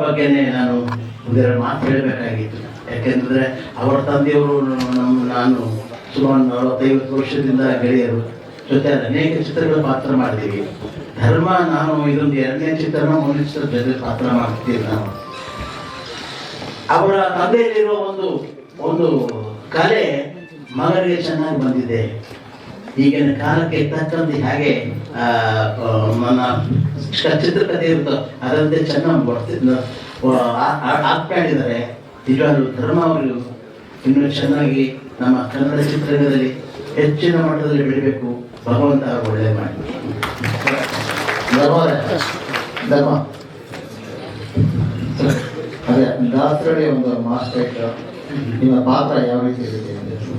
ಬಗ್ಗೆನೇ ನಾನು ಒಂದೆರಡು ಮಾತು ಹೇಳಬೇಕಾಗಿತ್ತು. ಯಾಕೆಂದ್ರೆ ಅವರ ತಂದೆಯವರು ನಮ್ಮ ನಾನು ಸುಮಾರು ನಲವತ್ತೈವತ್ತು ವರ್ಷದಿಂದ ಗೆಳೆಯರು. ಜೊತೆ ಅನೇಕ ಚಿತ್ರಗಳ ಪಾತ್ರ ಮಾಡಿದ್ದೀವಿ. ಧರ್ಮ, ನಾನು ಇದೊಂದು ಎರಡನೇ ಚಿತ್ರನ, ಮೂರನೇ ಚಿತ್ರದ ಜೊತೆ ಪಾತ್ರ ಮಾಡ್ತೀವಿ ನಾನು ಅವರ ತಂದೆಯಲ್ಲಿರುವ ಒಂದು ಒಂದು ಕಲೆ ಮಗನಿಗೆ ಚೆನ್ನಾಗಿ ಬಂದಿದೆ. ಈಗಿನ ಕಾಲಕ್ಕೆ ತಕ್ಕಂತೆ ಹೇಗೆ ಆ, ಚಿತ್ರಕಥೆ ಇರುತ್ತೋ ಅದರಂತೆ ಚೆನ್ನಾಗಿ ಬರ್ತಿದ್ದ ಹಾಕ್ಕೊಂಡಿದ್ದಾರೆ. ನಿಜವಾಗ್ಲೂ ಧರ್ಮ ಅವರು ಇನ್ನೂ ಚೆನ್ನಾಗಿ ನಮ್ಮ ಕನ್ನಡ ಚಿತ್ರರಂಗದಲ್ಲಿ ಹೆಚ್ಚಿನ ಮಟ್ಟದಲ್ಲಿ ಬೆಳಿಬೇಕು. ಭಗವಂತ ಅವರು ಒಳ್ಳೆ ಮಾಡಿ. ಧರ್ಮ. ಅದೇ ದಾಸರಳ್ಳಿ ಒಂದು ಮಾಸ್ಟರ್ ನಿಮ್ಮ ಪಾತ್ರ ಯಾವ ರೀತಿ ಅಂತ.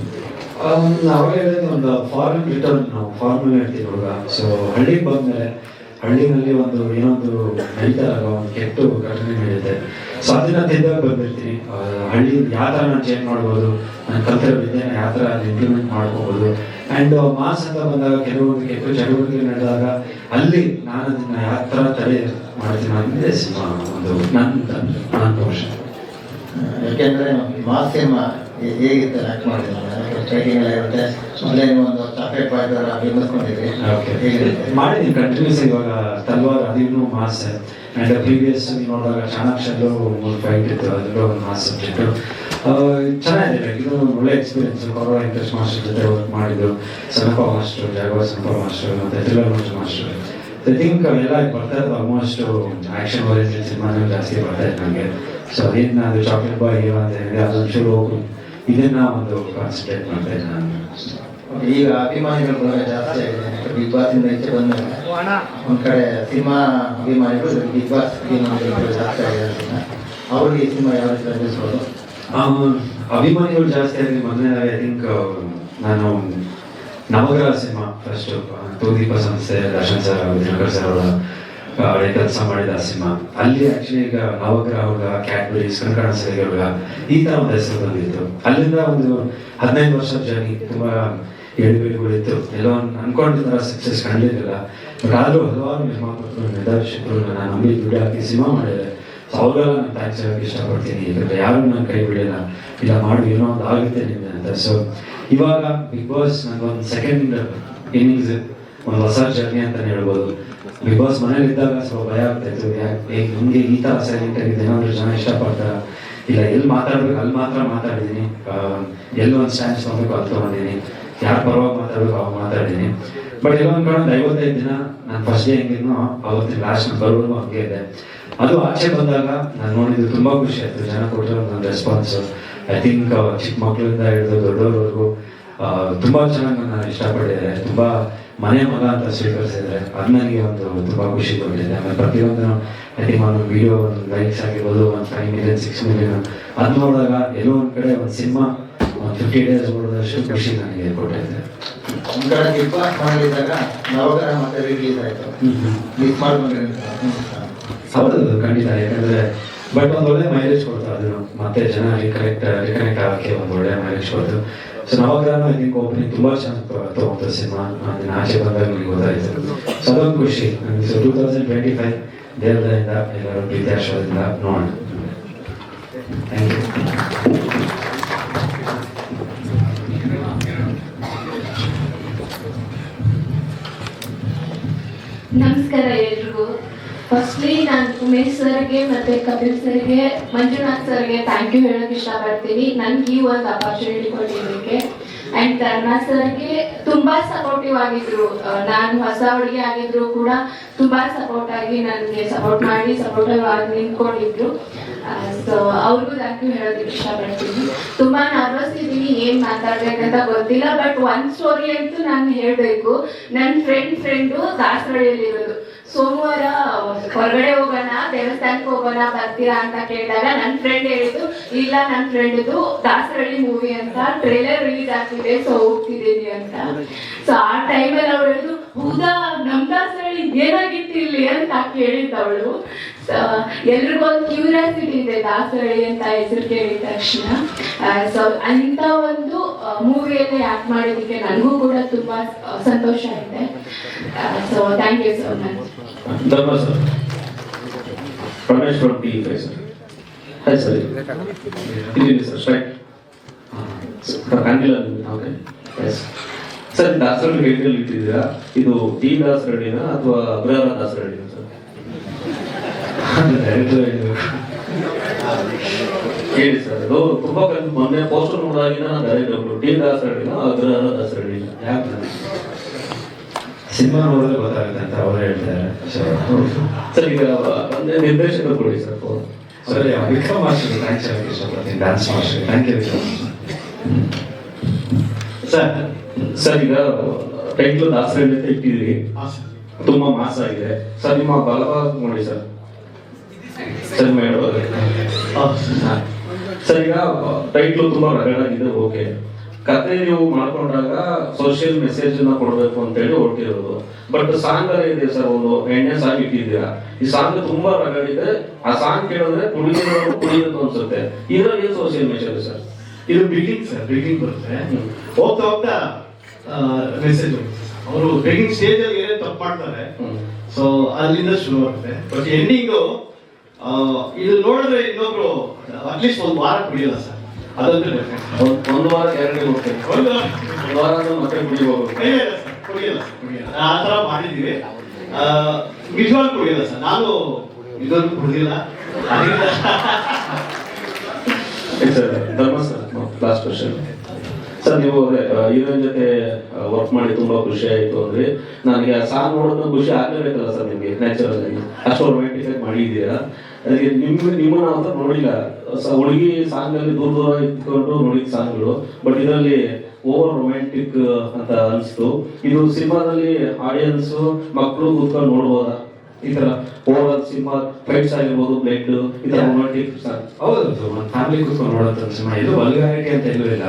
ನಾವು ಹೇಳಿದ್ರೆ ಒಂದು ಫಾರಿನ್ ರಿಟರ್ನ್ ನಾವು ಫಾರ್ಮಲ್ ಹೇಳ್ತೀವಿ ಇವಾಗ ಸೊ ಹಳ್ಳಿಗೆ ಬಂದ್ಮೇಲೆ ಹಳ್ಳಿನಲ್ಲಿ ಒಂದು ಏನೊಂದು ನಡೀತಾರಲ್ಲ ಒಂದು ಕೆಟ್ಟು ಘಟನೆ ನಡೆಯುತ್ತೆ. ಸೊ ಅದನ್ನ ತಿದ್ದಾಗ ಬಂದಿರ್ತೀನಿ. ಹಳ್ಳಿ ಯಾವ ಥರ ನಾನು ಚೇಂಜ್ ಮಾಡ್ಬೋದು? ನನ್ನ ಕಲ್ತಿರೋ ವಿದ್ಯೆನ ಯಾವ ಥರ ಇಂಪ್ಲಿಮೆಂಟ್ ಮಾಡ್ಕೋಬೋದು? ಆ್ಯಂಡ್ ಮಾಸ್ ಅಂತ ಬಂದಾಗ ಕೆಲವೊಂದು ಕೆಟ್ಟು ಚಟುವಟಿಕೆ ನಡೆದಾಗ ಅಲ್ಲಿ ನಾನು ಅದನ್ನ ಯಾವ ಥರ ತಡೆ ಮಾಡ್ತೀನಿ ಅಂದರೆ ಸಿನಿಮಾ ಒಂದು ನನ್ನ ನನ್ನ ವರ್ಷ ಯಾಕೆಂದರೆ ಮಾಸ್ ಸಿನಿಮಾ ಹೇಗಿತ್ತು ಆಕ್ಟ್ ಮಾಡಿದ್ರು? ಸ್ಟ್ರೈಕಿಂಗ್ ಎಲ್ಲ ಇರುತ್ತೆ. ನೀವು ಒಂದು ಬಾಯ್ದವರ ಬಿಂಬಿಸ್ಕೊಂಡಿದ್ರಿ ಹೇಗಿರುತ್ತೆ? ಮಾಡಿದ್ದೀನಿ ಕಂಟಿನ್ಯೂಸ್ ಇವಾಗ ತಲ್ವಾರ್ ಅದಿನ್ನೂ ಮಾಸ್ ಅಂಡ್ ಪ್ರೀವಿಯಸ್ ನೋಡಿದಾಗ ಚಾಣಾಕ್ಷಲ್ಲೂ ಒಂದು ಫೈಟ್ ಇತ್ತು ಅದರಲ್ಲೂ ಒಂದು ಮಾಸ್ ಸಬ್ಜೆಕ್ಟ್ ಚೆನ್ನಾಗಿದೆ ಇದು ಒಂದು ಒಳ್ಳೆ ಎಕ್ಸ್ಪೀರಿಯನ್ಸ್ ಕೊರೋ ಇಂಟ್ರೆಸ್ಟ್ ಮಾಸ್ಟರ್ ಜೊತೆ ವರ್ಕ್ ಮಾಡಿದ್ದು ಸನಪ ಮಾಸ್ಟರ್ ಜಾಗವ ಸನಪ ಮಾಸ್ಟರ್ ಮತ್ತೆ ಥ್ರಿಲ್ಲರ್ ಮಾಸ್ಟರ್. ಐ ಥಿಂಕ್ ಎಲ್ಲ ಬರ್ತಾ ಇರೋದು ಆಲ್ಮೋಸ್ಟ್ ಆಕ್ಷನ್ ಓರಿಯೆಂಟೆಡ್ ಸಿನಿಮಾನೇ ಜಾಸ್ತಿ ಬರ್ತಾ ಇದೆ ನನಗೆ ಸೊ ಅದೇನು ಅದು ಚಾಕ್ಲೇಟ್ ಬಾಯ್ ಅಂತ ಹೇಳಿದೆ ಅದೊಂದು ಚೂರು ಹೋಗು ಇದನ್ನ ಒಂದು ಕಾನ್ಸಂಟ್ರೇಟ್ ಮಾಡ್ತಾ ಇದ್ದೆ ನಾನು ಈಗ ಅಭಿಮಾನಿಗಳು ಜಾಸ್ತಿ ಆಗಿದೆ ಬಿಗ್ ಬಾಸ್ ಇಂದ ಈಚೆ ಬಂದಾಗ ಒಂದ್ ಕಡೆ ಸಿನಿಮಾ ಅಭಿಮಾನಿಗಳು ಬಿಗ್ ಬಾಸ್ ಅಭಿಮಾನಿಗಳು ಜಾಸ್ತಿ ಆಗಿದೆ. ಅವ್ರಿಗೆ ಈ ಸಿನಿಮಾ ಯಾವ ರೀತಿ ರಚಿಸ್ಬೋದು ಅಭಿಮಾನಿಗಳು ಜಾಸ್ತಿ ಆಗಿ ಮೊನ್ನೆ ಐ ಥಿಂಕ್ ನಾನು ನವಗ್ರಹ ಸಿನಿಮಾ ಫಸ್ಟ್ ತೂದೀಪ ಸಂಸ್ಥೆ ದರ್ಶನ್ ಸರ್ ದಿನಕರ್ ಸರ್ ಅವರ ಕೆಲಸ ಮಾಡಿದ ಸಿನಿಮಾ. ಅಲ್ಲಿ ಆಕ್ಚುಲಿ ಈಗ ನವಗ್ರಹ ಕ್ಯಾಡ್ಬರೀಸ್ ಸರಿಗೆ ಹುಡುಗ, ಈ ತರ ಒಂದು ಹೆಸರು ಬಂದಿತ್ತು. ಅಲ್ಲಿಂದ ಒಂದು ಹದಿನೈದು ವರ್ಷದ ಜರ್ನಿ ತುಂಬಾ ಎಳುಬಿಡುಗಳಿತ್ತು ಎಲ್ಲೋ ಅನ್ಕೊಂಡಿದ್ದ ಸಕ್ಸಸ್ ಕಾಣಲಿಲ್ಲ ಬಟ್ ಆದ್ರೂ ಹಲವಾರು ನಿರ್ಮಾಪಕರು, ನಿರ್ದೇಶಕರು ನಾನು ನಂಬಿ ದುಡ್ಡು ಹಾಕಿ ಸಿನಿಮಾ ಮಾಡಿದೆ ಸೊ ನಾನು ಥ್ಯಾಂಕ್ಸ್ ಹೇಳಕ್ಕೆ ಇಷ್ಟಪಡ್ತೀನಿ. ಯಾಕಂದ್ರೆ ಯಾರು ನಾನು ಕೈ ಬಿಡಲಿಲ್ಲ. ಇಲ್ಲ ಮಾಡಿ ಏನೋ ಒಂದು ಆಗುತ್ತೆ ನಿಮ್ಗೆ ಅಂತ. ಸೊ ಇವಾಗ ಬಿಗ್ ಬಾಸ್ ನನಗೊಂದು ಸೆಕೆಂಡ್ ಇನ್ನಿಂಗ್ಸ್ ಒಂದು ಹೊಸ ಜರ್ನಿ ಅಂತ ಹೇಳ್ಬೋದು. ಬಿಗ್ ಬಾಸ್ ಮನೇಲಿ ಇದ್ದಾಗ ಸ್ವಲ್ಪ ಭಯ ಆಗ್ತಾ ಇತ್ತು. ಯಾಕೆ ಹಿಂಗೆ ಈ ತರ ಸೈಲೆಂಟ್ ಆಗಿದೆ ಏನಾದ್ರು ಜನ ಇಷ್ಟಪಡ್ತಾರ? ಇಲ್ಲ ಎಲ್ಲಿ ಮಾತಾಡ್ಬೇಕು ಅಲ್ಲಿ ಮಾತ್ರ ಮಾತಾಡಿದ್ದೀನಿ ಎಲ್ಲಿ ಒಂದು ಸ್ಟ್ಯಾಂಡ್ ತಗೋಬೇಕು ಅಲ್ಲಿ ತಗೊಂಡಿದ್ದೀನಿ ಯಾರು ಪರವಾಗಿ ಮಾತಾಡ್ಬೇಕು, ಅವಾಗ ಮಾತಾಡಿದ್ದೀನಿ ಬಟ್ ಕಡೆ ಒಂದು ಐವತ್ತೈದು ದಿನ ನಾನು ಫಸ್ಟ್ ಡೇ ಹೆಂಗಿದ್ನೋ ಅವತ್ತಿನ ಲಾಸ್ಟ್ ಬರೋದು ಹಂಗೆ ಇದೆ. ಅದು ಆಚೆ ಬಂದಾಗ ನಾನು ನೋಡಿದ್ದು ತುಂಬಾ ಖುಷಿ ಆಯ್ತು. ಜನ ಕೊಟ್ಟರು ನನ್ನ ರೆಸ್ಪಾನ್ಸ್ ಐ ಥಿಂಕ್ ಚಿಕ್ಕ ಮಕ್ಕಳಿಂದ ಹಿಡಿದು ದೊಡ್ಡವರವರೆಗೂ ತುಂಬಾ ಚೆನ್ನಾಗಿ ನನ್ನ ಇಷ್ಟಪಟ್ಟಿದ್ದಾರೆ. ತುಂಬಾ ಮನೆ ಮಗ ಅಂತ ಸ್ವೀಕರಿಸಿದ್ರೆ ಅದು ನನಗೆ ಒಂದು ತುಂಬಾ ಖುಷಿ ಕೊಟ್ಟಿದೆ ಆಮೇಲೆ ಪ್ರತಿಯೊಂದು ಥಿಂಕ್ ಒಂದು ವಿಡಿಯೋ ಒಂದು ಲೈಕ್ಸ್ ಆಗಿರ್ಬೋದು ಒಂದು ಫೈವ್ ಮಿಲಿಯನ್ ಸಿಕ್ಸ್ ಮಿಲಿಯನ್ ಅದು ನೋಡಿದಾಗ ಎಲ್ಲೋ ಒಂದು ಕಡೆ ಒಂದು ಸಿನಿಮಾ ಒಂದು ಫಿಫ್ಟಿ ಡೇಸ್ ನೋಡಿದಷ್ಟು ಖುಷಿ ನನಗೆ ಕೊಟ್ಟಿದೆ. ಒಂದ್ ಕಡೆ ಮಾಡಿದಾಗ ಮತ್ತೆ ರಿಲೀಸ್ ಆಯ್ತು. ಹೌದು ಖಂಡಿತ. ಯಾಕಂದ್ರೆ ಬಟ್ ಒಂದು ಒಳ್ಳೆ ಮೈಲೇಜ್ ಕೊಡ್ತಾ ಅದನ್ನು ಮತ್ತೆ ಜನ ರಿಕನೆಕ್ಟ್ ರಿಕನೆಕ್ಟ್ ಆಗಕ್ಕೆ ಒಂದು ಒಳ್ಳೆ ಮೈಲೇಜ್ ಕೊಡ್ತು. ಸೊ ನವಗ್ರಹನು ಐ ಥಿಂಕ್ ಓಪನಿಂಗ್ ತುಂಬಾ ಚೆನ್ನಾಗಿ ತಗೊಂತ ಸಿನಿಮಾ ಅದನ್ನ ಆಚೆ ಬಂದಾಗ ನನಗೆ ಗೊತ್ತಾಯ್ತು ಸೊ ಅದೊಂದು ಖುಷಿ so two thousand twenty five ದೇವರಿಂದ ಎಲ್ಲರೂ ಪ್ರೀತಿ ಆಶ್ರಯದಿಂದ ನೋಡೋಣ ಥ್ಯಾಂಕ್ ಯು ನಮಸ್ಕಾರ ಎಲ್ರಿಗೂ ಫಸ್ಟ್ಲಿ ನಾನು ಉಮೇಶ್ ಸರ್ಗೆ ಮತ್ತೆ ಕಪಿಲ್ ಸರ್ಗೆ ಮಂಜುನಾಥ್ ಸರ್ಗೆ ಥ್ಯಾಂಕ್ ಯು ಹೇಳಕ್ ಇಷ್ಟಪಡ್ತೀನಿ. ನನ್ಗೆ ಈ ಒಂದು ಅಪರ್ಚುನಿಟಿ ಕೊಟ್ಟಿದ್ದಕ್ಕೆ ಅಂಡ್ ಧರ್ಮ ಸರ್ಗೆ ತುಂಬಾ ಸಪೋರ್ಟಿವ್ ಆಗಿದ್ರು. ನಾನು ಹೊಸ ಹುಡುಗಿ ಆಗಿದ್ರು ಕೂಡ ತುಂಬಾ ಸಪೋರ್ಟ್ ಆಗಿ ನನಗೆ ಸಪೋರ್ಟ್ ಮಾಡಿ ಸಪೋರ್ಟಿವ್ ಆಗಿ ನಿಂತ್ಕೊಂಡಿದ್ರು. ಸೊ ಅವ್ರಿಗೂ ಥ್ಯಾಂಕ್ ಯು ಹೇಳೋದಕ್ಕೆ ಇಷ್ಟಪಡ್ತೀನಿ. ತುಂಬಾ ನರ್ವಸ್ ಇದ್ದೀನಿ, ಏನ್ ಮಾತಾಡ್ಬೇಕಂತ ಗೊತ್ತಿಲ್ಲ ಬಟ್ ಒಂದ್ ಸ್ಟೋರಿ ಅಂತೂ ನಾನು ಹೇಳ್ಬೇಕು. ನನ್ನ ಫ್ರೆಂಡ್ ಫ್ರೆಂಡು ದಾಸರಳ್ಳಿಯಲ್ಲಿ ಇರೋದು ಸೋಮವಾರ, ಹೊರಗಡೆ ಹೋಗೋಣ, ದೇವಸ್ಥಾನಕ್ಕೆ ಹೋಗೋಣ, ಬರ್ತೀರಾ ಅಂತ ಕೇಳಿದಾಗ ನನ್ನ ಫ್ರೆಂಡ್ ಹೇಳಿದ್ದು, ಇಲ್ಲ ನನ್ನ ಫ್ರೆಂಡ್ದು ದಾಸರಳ್ಳಿ ಮೂವಿ ಅಂತ ಟ್ರೇಲರ್ ರಿಲೀಸ್ ಆಗ್ತಿದೆ ಸೊ ಹೋಗ್ತಿದ್ದೀನಿ ಅಂತ. ಸೊ ಆ ಟೈಮಲ್ಲಿ ಅವಳು ಹೇಳಿದ್ರು, ಹೌದಾ ನಮ್ಮ ದಾಸರಳ್ಳಿ ಏನಾಗಿತ್ತು ಇಲ್ಲಿ ಅಂತ ಕೇಳಿದ್ದು ಅವಳು ಸೊ ಎಲ್ರಿಗೂ ಒಂದು ಕ್ಯೂರಿಯಾಸಿಟಿ ಇದೆ ದಾಸರಳ್ಳಿ ಅಂತ ಹೆಸರು ಕೇಳಿದ ತಕ್ಷಣ. ಸೊ ಅಂತ ಒಂದು ಮೂವಿಯಲ್ಲಿ ಆಕ್ಟ್ ಮಾಡಿದ್ದಕ್ಕೆ ನನಗೂ ಕೂಡ ತುಂಬಾ ಸಂತೋಷ ಇದೆ. So thank you so much Dharma sir. Ramesh from T five sir. Hi sir. ಇಲ್ಲಿ ಸರ್ ಸ್ಟ್ರೈಟ್ ಕಾಣಿಲ್ಲ ಸರ್ ಸರ್ ದಾಸರಳ್ಳಿ ಹೇಳಿದಲ್ಲಿ ಇಟ್ಟಿದ್ದೀರಾ? ಇದು ಟಿ ದಾಸರಳ್ಳಿನ ಅಥವಾ ಅಗ್ರಹಾರ ದಾಸರಳ್ಳಿನ ಸರ್? ಹೇಳಿ ಸರ್ ಅದು ತುಂಬಾ ಮೊನ್ನೆ ಪೋಸ್ಟರ್ ನೋಡಿದಾಗಿನ ನಾನು ಡೈರೆಕ್ಟ್ ಅಗ್ರಹಾರ ದಾಸರಳ್ಳಿನ ಅಗ್ರಹಾರ ದಾಸರಳ್ಳಿನ? ಸಿನಿಮಾ ನೋಡಿದ್ರೆ ಗೊತ್ತಾಗುತ್ತೆ ಅಂತ ಅವರು ಹೇಳ್ತಾರೆ. ಸರ್, ಈಗ ಒಂದೇ ನಿರ್ದೇಶಕರು ಕೊಡಿ ಸರ್ ಸರಿ ವಿಕ್ರಮ್ ಮಾಸ್ಟರ್ ಥ್ಯಾಂಕ್ಸ್ ಹೇಳಕ್ಕೆ dance master thank you Vikram sir sir, ಈಗ ಟೈಟ್ಲು ದಾಸರಳ್ಳಿ ಅಂತ ತುಂಬಾ ಮಾಸ ಆಗಿದೆ. ಸರ್, ನಿಮ್ಮ ಬಲಭಾಗ ನೋಡಿ ಸರ್. Sir, madam sir. ಈಗ ಟೈಟ್ಲು ತುಂಬಾ ರಗಡಾಗಿದೆ, ಓಕೆ. ಕತೆ ನೀವು ಮಾಡ್ಕೊಂಡಾಗ ಸೋಷಿಯಲ್ ಮೆಸೇಜ್ನ ಕೊಡಬೇಕು ಅಂತ ಹೇಳಿ ಹೊರಟಿರೋದು. ಬಟ್ ಸಾಂಗ್ ಇದೆ ಸರ್ ಒಂದು ಎಣ್ಣೆ ಸಾಂಗ್ ಇಟ್ಟಿದ್ದೀರಾ? ಈ ಸಾಂಗ್ ತುಂಬಾ ರಗಡಿದೆ ಆ ಸಾಂಗ್ ಕೇಳಿದ್ರೆ ಕುಡಿಯೋದು ಕುಡಿಯೋದು ಅನ್ಸುತ್ತೆ. ಇದರಲ್ಲಿ ಏನ್ ಸೋಷಿಯಲ್ ಮೆಸೇಜ್ ಸರ್ ಇದು ಬಿಲ್ಡಿಂಗ್ ಸರ್ ಬಿಲ್ಡಿಂಗ್ ಬರುತ್ತೆ. ಹೋಗ್ತಾ ಹೋಗ್ತಾ ಮೆಸೇಜ್ ಅವರು ಬಿಲ್ಡಿಂಗ್ ಸ್ಟೇಜ್ ಅಲ್ಲಿ ಏನೇ ತಪ್ಪು ಮಾಡ್ತಾರೆ ಹ್ಮ್. ಸೊ ಅಲ್ಲಿಂದ ಶುರು ಆಗುತ್ತೆ. ಬಟ್ ಎಂಡಿಂಗು ಇದು ನೋಡಿದ್ರೆ ಇನ್ನೊಬ್ರು ಅಟ್ಲೀಸ್ಟ್ ಒಂದು ವಾರ ಕುಡಿಯಲ್ಲ ಸರ್ definite. ಒಂದ್- ವಾರ ಎರಡು ಹೋಗ್ತೇನೆ ಒಂದು ವಾರ ಮತ್ತೆ ಕುಡಿ ಹೋಗ್ಬೇಕು. ಇಲ್ಲ, ಇಲ್ಲ sir, ಕುಡಿಯಲ್ಲ ಆ ಥರ ಮಾಡಿದ್ದೀವಿ. ಕುಡಿಯಲ್ಲ ಸರ್. ನಾನು ಇದನ್ನು ಕುಡಿಯಲ್ಲ Dharma sir last question sir ನೀವು ಹೀರೋಯಿನ್ ಜೊತೆ ವರ್ಕ್ ಮಾಡಿ ತುಂಬಾ ಖುಷಿ ಆಯ್ತು ಅಂದ್ರೆ ನನಗೆ ಆ ಸಾಂಗ್ ನೋಡೋದು ಖುಷಿ ಆಗ್ಲೇಬೇಕಲ್ಲ ಸರ್ ನಿಮಗೆ ನ್ಯಾಚುರಲ್ ಆಗಿ. ಅಷ್ಟು ರೊಮ್ಯಾಂಟಿಕ್ ಆಗಿ ಮಾಡಿದ್ದೀರಾ? ಅದಕ್ಕೆ ನಿಮ್ಗೆ ನಿಮ್ಮನ್ನ ಅಂತ ನೋಡಿಲ್ಲ. ಹುಡುಗಿ ಸಾಂಗ್ ಅಲ್ಲಿ ದೂರ ದೂರ ಇಟ್ಕೊಂಡು ನೋಡಿದ ಸಾಂಗ್ಗಳು ಬಟ್ ಇದರಲ್ಲಿ ಓವರ್ ರೊಮ್ಯಾಂಟಿಕ್ ಅಂತ ಅನಿಸ್ತು. ಇದು ಸಿನಿಮಾದಲ್ಲಿ ಆಡಿಯನ್ಸ್ ಮಕ್ಕಳು ಕೂತ್ಕೊಂಡು ನೋಡ್ಬೋದಾ? ಈ ತರ ಓವರ್ ಸಿನಿಮಾ ಫ್ರೆಂಡ್ಸ್ ಆಗಿರ್ಬೋದು ಬ್ಲಡ್ ಈ ತರ ರೊಮ್ಯಾಂಟಿಕ್ ಹೌದು ಒಂದು ಫ್ಯಾಮಿಲಿ ಕೂತ್ಕೊಂಡು ನೋಡೋಂಥ ಸಿನಿಮಾ. ಇದು ವಲ್ಗಾರಿಟಿ ಅಂತ ಎಲ್ಲೂ ಇಲ್ಲ.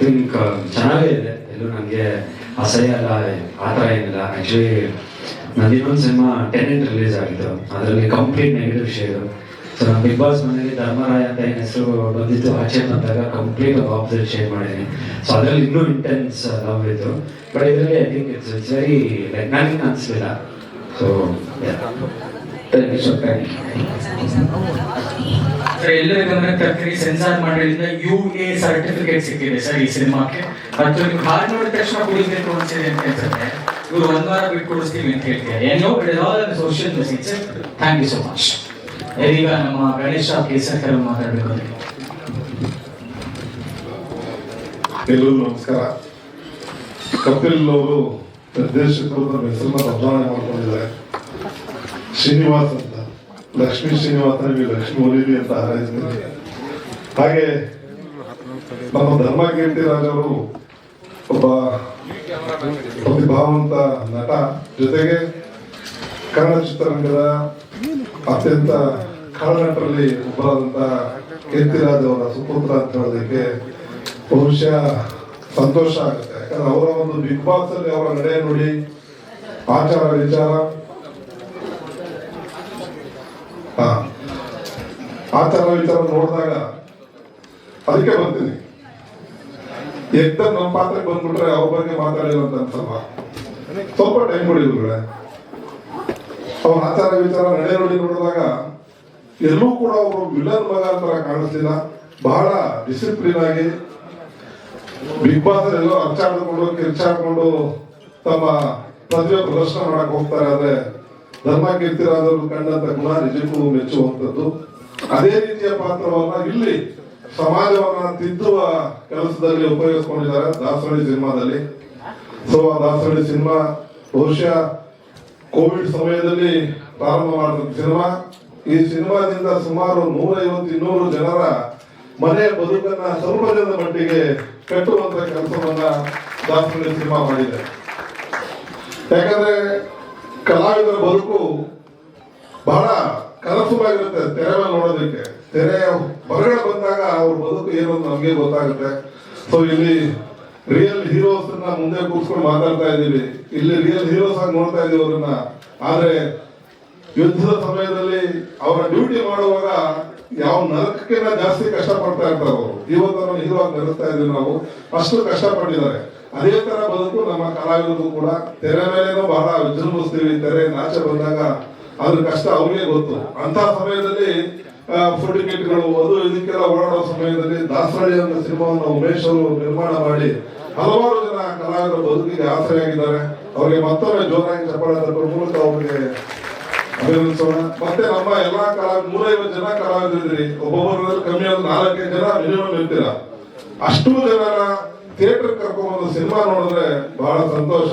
ಥಿಂಕ್ ಚೆನ್ನಾಗೇ ಇದೆ. ಎಲ್ಲೂ ನನಗೆ ಅಸಹ್ಯ ಅಲ್ಲ, ಆ ಥರ ಏನಿಲ್ಲ. ಆ್ಯಕ್ಚುಲಿ ನಂದು ಇನ್ನೊಂದು ಸಿನಿಮಾ ಟೆನೆಂಟ್ ರಿಲೀಸ್ ಆಗಿತ್ತು. ಅದರಲ್ಲಿ ಕಂಪ್ಲೀಟ್ ನೆಗೆಟಿವ್ ವಿಷಯ ಸೊ ನಮ್ಮ ಬಿಗ್ ಬಾಸ್ ಮನೇಲಿ ಧರ್ಮರಾಯ ಅಂತ ಏನು ಹೆಸರು ಬಂದಿತ್ತು ಆಚೆ ಬಂದಾಗ ಕಂಪ್ಲೀಟ್ ಆಪೋಸಿಟ್ ಶೇರ್ ಮಾಡಿದ್ದೀನಿ. ಸೊ ಅದರಲ್ಲಿ ಇನ್ನೂ ಇಂಟೆನ್ಸ್ ಲವ್ ಇತ್ತು. ಬಟ್ ಇದರಲ್ಲಿ I think it's it's very like ನನಗೆ ಅನಿಸ್ಲಿಲ್ಲ. So thank you so thank you sir ಎಲ್ಲರ ಗಮನ ತರ್ತೀನಿ ಸೆನ್ಸಾರ್ ಮಾಡಿದ್ರಿಂದ ಯು ಎ ಸರ್ಟಿಫಿಕೇಟ್ ಸಿಕ್ಕಿದೆ ಸರ್ ಈ ಸಿನಿಮಾಕ್ಕೆ. ಮತ್ತು ನೀವು ಹಾಡು ನೋಡಿದ ತಕ್ಷಣ ಕುಡಿಬೇಕು ಅನ್ಸಿದೆ ಅಂತ ಹೇಳ್ತಾರೆ. ಇವ್ರು ಒಂದ್ ವಾರ ಬಿಟ್ಟು ಕೊಡಿಸ್ತೀವಿ ಅಂತ ಹೇಳ್ತಾರೆ. ಏನೋ social message thank you so much ಈಗ ನಮ್ಮ ಗಣೇಶ ಕೇಸರ್ಕರ್ ಮಾತಾಡಬೇಕು ಅದಕ್ಕೆ ನಮಸ್ಕಾರ. ಕಪಿಲ್ ಅವರು ನಿರ್ದೇಶಕರು, ನಮ್ಮ ಹೆಸರನ್ನ ಬದಲಾವಣೆ ಮಾಡ್ಕೊಂಡಿದ್ದಾರೆ. ಶ್ರೀನಿವಾಸ್ ಅಂತ. ಲಕ್ಷ್ಮೀ ಶ್ರೀನಿವಾಸ ಲಕ್ಷ್ಮೀ ಒಲಿಲಿ ಅಂತ ಹಾರೈಸ್ತೀನಿ ಹಾಗೆ ನಮ್ಮ ಧರ್ಮ ಕೀರ್ತಿ ರಾಜವರು ಒಬ್ಬ ಪ್ರತಿಭಾವಂತ ನಟ ಜೊತೆಗೆ ಕನ್ನಡ ಚಿತ್ರರಂಗದ ಅತ್ಯಂತ ಖಳನಟರಲ್ಲಿ ಒಬ್ಬರಾದಂತ ಕೀರ್ತಿರಾಜ್ ಅವರ ಸುಪುತ್ರ ಅಂತ ಹೇಳೋದಕ್ಕೆ ಬಹುಶಃ ಸಂತೋಷ ಆಗುತ್ತೆ. ಯಾಕಂದ್ರೆ ಅವರ ಒಂದು ಬಿಗ್ ಬಾಸ್ ಅಲ್ಲಿ ಅವರ ನಡೆ ನೋಡಿ ಆಚಾರ ವಿಚಾರ ಹಾ. ಆಚಾರ ವಿಚಾರ ನೋಡಿದಾಗ ಅದಕ್ಕೆ ಬರ್ತೀನಿ ಎಕ್ದಮ್ ನಮ್ಮ ಪಾತ್ರಕ್ಕೆ ಬಂದ್ಬಿಟ್ರೆ ಅವ್ರ ಬಗ್ಗೆ ಮಾತಾಡಿಲ್ಲ ಅಂತ ಸ್ವಲ್ಪ ಟೈಮ್ ಕೊಡಿ ಗುರುಗಳೇ. ಅವ್ರ ಆಚಾರ ವಿಚಾರ ನಡೆ ನೋಡಿ ನೋಡಿದಾಗ ಎಲ್ಲೂ ಕೂಡ ಅವರು ವಿಲನ್ ಮಗ ತರ ಕಾಣಿಸ್ತಿಲ್ಲ. ಬಹಳ ಡಿಸಿಪ್ಲಿನ್ ಆಗಿ ಬಿಗ್ ಬಾಸ್ ಎಲ್ಲೋ ಅರ್ಚಾಡ್ಕೊಂಡು ಕಿರ್ಚಾಡ್ಕೊಂಡು ತಮ್ಮ ಪ್ರತಿಭೆ ಪ್ರದರ್ಶನ ಮಾಡಕ್ ಹೋಗ್ತಾರೆ ಆದ್ರೆ ಧರ್ಮ ಕೀರ್ತಿರಾದವರು ಕಂಡಂತ ಗುಣ, ನಿಜಕ್ಕೂ ಮೆಚ್ಚುವಂಥದ್ದು. ಅದೇ ರೀತಿಯ ಪಾತ್ರವನ್ನ ಇಲ್ಲಿ ಸಮಾಜವನ್ನ ತಿದ್ದುವ ಕೆಲಸದಲ್ಲಿ ಉಪಯೋಗಿಸ್ಕೊಂಡಿದ್ದಾರೆ ದಾಸರಳ್ಳಿ ಸಿನಿಮಾದಲ್ಲಿ. ಸೊ ಆ ದಾಸರಳ್ಳಿ ಸಿನಿಮಾ ಬಹುಶಃ ಕೋವಿಡ್ ಸಮಯದಲ್ಲಿ ಪ್ರಾರಂಭ ಮಾಡಿದ ಸಿನಿಮಾ, ಈ ಸಿನಿಮಾದಿಂದ ಸುಮಾರು ನೂರೈವತ್ತು ಇನ್ನೂರು ಜನರ ಮನೆ ಬದುಕನ್ನ ಸ್ವಲ್ಪ ಜನದ ಮಟ್ಟಿಗೆ ಕಟ್ಟುವಂತ ಕೆಲಸವನ್ನ ದಾಸರಳ್ಳಿ ಸಿನಿಮಾ ಮಾಡಿದೆ. ಯಾಕಂದ್ರೆ ಕಲಾವಿದರ ಬದುಕು ಬಹಳ ಕಲಸುವಾಗಿರುತ್ತೆ, ತೆರೆ ಮೇಲೆ ನೋಡೋದಕ್ಕೆ. ತೆರೆ ಹೊರಗಡೆ ಬಂದಾಗ ಅವ್ರ ಬದುಕು ಏನು ಅಂತ ನಮಗೆ ಗೊತ್ತಾಗುತ್ತೆ. ಸೊ ಇಲ್ಲಿ ರಿಯಲ್ ಹೀರೋಸ್ ಮುಂದೆ ಕೂತ್ಕೊಂಡು ಮಾತಾಡ್ತಾ ಇದ್ದೀವಿ. ಇಲ್ಲಿ ರಿಯಲ್ ಹೀರೋಸ್ ಆಗಿ ನೋಡ್ತಾ ಇದೀವಿ ಅವ್ರನ್ನ. ಆದ್ರೆ ಯುದ್ಧದ ಸಮಯದಲ್ಲಿ ಅವರ ಡ್ಯೂಟಿ ಮಾಡುವಾಗ ಯಾವ ನರಕಕ್ಕಿಂತ ಜಾಸ್ತಿ ಕಷ್ಟ ಪಡ್ತಾ ಇರ್ತಾರೆ ಅವರು. ಇವತ್ತು ಹೀರೋ ಆಗಿ ನಡೆಸ್ತಾ ಇದೀವಿ ನಾವು. ಅಷ್ಟು ಕಷ್ಟಪಟ್ಟಿದ್ದಾರೆ. ಅದೇ ತರ ಬದುಕು ನಮ್ಮ ಕಲಾವಿದರು ಕೂಡ ತೆರೆ ಮೇಲೆನೂ ಬಹಳ ವಿಜೃಂಭಿಸ್ತೀವಿ ತೆರೆ ನಾಚೆ ಬಂದಾಗ ಅದ್ರ ಕಷ್ಟ ಅವ್ರಿಗೆ ಗೊತ್ತು. ಅಂತ ಸಮಯದಲ್ಲಿ ಫುಡ್ ಕಿಟ್ಗಳು ಅದು ಇದಕ್ಕೆಲ್ಲ ಓಡಾಡೋ ಸಮಯದಲ್ಲಿ ದಾಸರಳ್ಳಿ ಅಂತ ಸಿನಿಮಾವನ್ನು ಉಮೇಶ್ ಅವರು ನಿರ್ಮಾಣ ಮಾಡಿ ಹಲವಾರು ಜನ ಕಲಾವಿದರ ಬದುಕಿಗೆ ಆಸರೆಯಾಗಿದ್ದಾರೆ. ಅವರಿಗೆ ಮತ್ತೊಮ್ಮೆ ಜೋರಾಗಿ ಚಪ್ಪಾಳೆ ಮೂಲಕ ಅವರಿಗೆ ಅಭಿನಂದಿಸೋಣ. ಮತ್ತೆ ನಮ್ಮ ಎಲ್ಲಾ ಕಲಾವಿದ ನೂರೈವತ್ತು ಜನ ಕಲಾವಿದರಿದ್ದೀರಿ. ಒಬ್ಬೊಬ್ಬರು ಕಮ್ಮಿ ಅಂದ್ರೆ ನಾಲ್ಕೈದು ಜನ ಮಿನಿಮಮ್ ಇರ್ತೀರ. ಅಷ್ಟು ಜನರ ಥಿಯೇಟರ್ ಕರ್ಕೊಂಡ್ಬಂದು ಸಿನಿಮಾ ನೋಡಿದ್ರೆ ಬಹಳ ಸಂತೋಷ.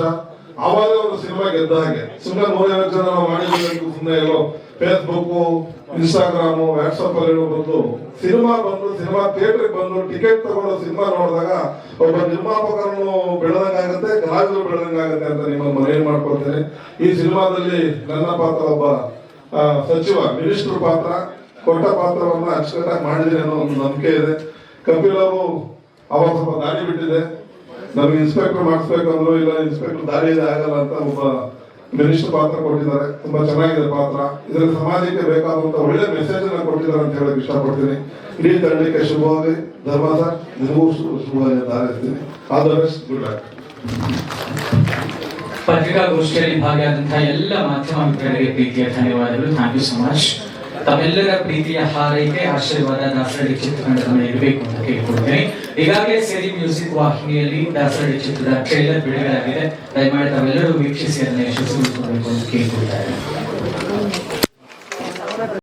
ಆವಾಗ ಒಂದು ಸಿನಿಮಾ ಗೆದ್ದ ಹಾಗೆ. ಸುಮ್ಮನೆ ನೂರೈವತ್ತು ಜನ ಮಾಡಿದ್ರು ಸುಮ್ಮನೆ ಎಲ್ಲೋ ಫೇಸ್ಬುಕ್ ಇನ್ಸ್ಟಾಗ್ರಾಮ್ ವಾಟ್ಸಪ್ ಅಲ್ಲಿ ಬಂದು ಸಿನಿಮಾ ಬಂದು, ಸಿನಿಮಾ ಥಿಯೇಟರ್ ಬಂದು ಟಿಕೆಟ್ ತಗೊಂಡು ಸಿನಿಮಾ ನೋಡಿದಾಗ ಒಬ್ಬ ನಿರ್ಮಾಪಕರನ್ನು ಬೆಳೆದಂಗಾಗತ್ತೆ, ಕಲಾವಿದರು ಬೆಳೆದಂಗಾಗತ್ತೆ ಅಂತ ನಿಮ್ಮ ಮನೇಲಿ ಮಾಡ್ಕೊಳ್ತೇನೆ. ಈ ಸಿನಿಮಾದಲ್ಲಿ ನನ್ನ ಪಾತ್ರ ಒಬ್ಬ ಸಚಿವ, ಮಿನಿಸ್ಟರ್ ಪಾತ್ರ, ಕೊಟ್ಟ ಪಾತ್ರವನ್ನ ಅಚ್ಚುಕಟ್ಟಾಗಿ ಮಾಡಿದ್ದೀನಿ ಅನ್ನೋ ಒಂದು ನಂಬಿಕೆ ಇದೆ. ಕಪಿಲ್ ಅವರು ಅವಾಗ ಸ್ವಲ್ಪ ದಾರಿ ಬಿಟ್ಟಿದೆ. ನಮ್ಗೆ ಇನ್ಸ್ಪೆಕ್ಟರ್ ಮಾಡಿಸ್ಬೇಕು ಅಂದ್ರು, ಇಲ್ಲ ಇನ್ಸ್ಪೆಕ್ಟರ್ ದಾರಿ ಇದೆ, ಆಗಲ್ಲ ಅಂತ ಒಬ್ಬ ಮಿನಿಸ್ಟರ್ ಪಾತ್ರ ಕೊಟ್ಟಿದ್ದಾರೆ. ತುಂಬಾ ಚೆನ್ನಾಗಿದೆ ಪಾತ್ರ. ಇದ್ರ ಸಮಾಜಕ್ಕೆ ಬೇಕಾದಂತ ಒಳ್ಳೆ ಮೆಸೇಜ್ ಅನ್ನ ಕೊಟ್ಟಿದ್ದಾರೆ ಅಂತ ಹೇಳಕ್ ಇಷ್ಟಪಡ್ತೀನಿ. ಇಡೀ ತಂಡಕ್ಕೆ ಶುಭವಾಗಿ ಧರ್ಮ ಸರ್ ನಿಮಗೂ ಶುಭವಾಗಿ ಹಾರೈಸ್ತೀನಿ ಆಲ್ ಬೆಸ್ಟ್ ಗುಡ್ ಲಕ್ ಪತ್ರಿಕಾಗೋಷ್ಠಿಯಲ್ಲಿ ಭಾಗಿಯಾದಂತಹ ಎಲ್ಲ ಮಾಧ್ಯಮ ಪ್ರೀತಿಯ ಧನ್ಯವಾದಗಳು. ಥ್ಯಾಂಕ್ ಯು ಸೊ ಮಚ್ ತಮ್ಮೆಲ್ಲರ ಪ್ರೀತಿಯ ಹಾರೈಕೆ, ಆಶೀರ್ವಾದ ದಾಸರಳ್ಳಿ ಚಿತ್ರತಂಡದ ಮೇಲೆ ಇರಬೇಕು ಅಂತ ಕೇಳ್ಕೊಳ್ತೇನೆ. ಈಗಾಗಲೇ ಸೇರಿ ಮ್ಯೂಸಿಕ್ ವಾಹಿನಿಯಲ್ಲಿ ದಾಸರಳ್ಳಿ ಚಿತ್ರದ ಟ್ರೈಲರ್ ಬಿಡುಗಡೆ ಆಗಿದೆ ದಯಮಾಡಿ ತಾವೆಲ್ಲರೂ ವೀಕ್ಷಿಸಿ ಅದನ್ನ ಯಶಸ್ವಿಗೊಳಿಸಬೇಕು ಅಂತ